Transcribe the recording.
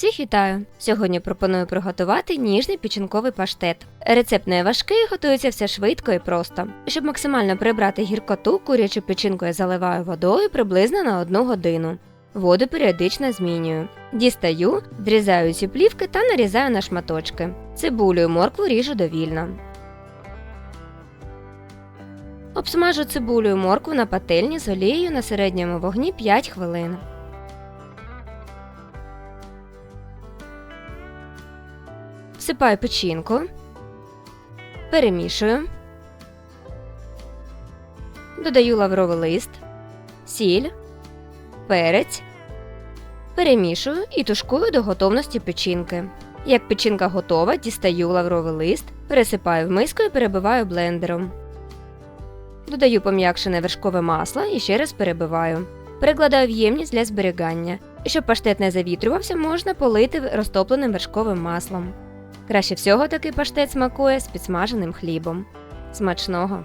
Всіх вітаю! Сьогодні пропоную приготувати ніжний печінковий паштет. Рецепт не важкий, готується все швидко і просто. Щоб максимально прибрати гіркоту, курячу печінку я заливаю водою приблизно на 1 годину. Воду періодично змінюю. Дістаю, зрізаю ці плівки та нарізаю на шматочки. Цибулю і моркву ріжу довільно. Обсмажу цибулю і моркву на пательні з олією на середньому вогні 5 хвилин. Всипаю печінку, перемішую, додаю лавровий лист, сіль, перець, перемішую і тушкую до готовності печінки. Як печінка готова, дістаю лавровий лист, пересипаю в миску і перебиваю блендером. Додаю пом'якшене вершкове масло і ще раз перебиваю. Перекладаю в ємність для зберігання. Щоб паштет не завітрювався, можна полити розтопленим вершковим маслом. Краще всього такий паштет смакує з підсмаженим хлібом. Смачного!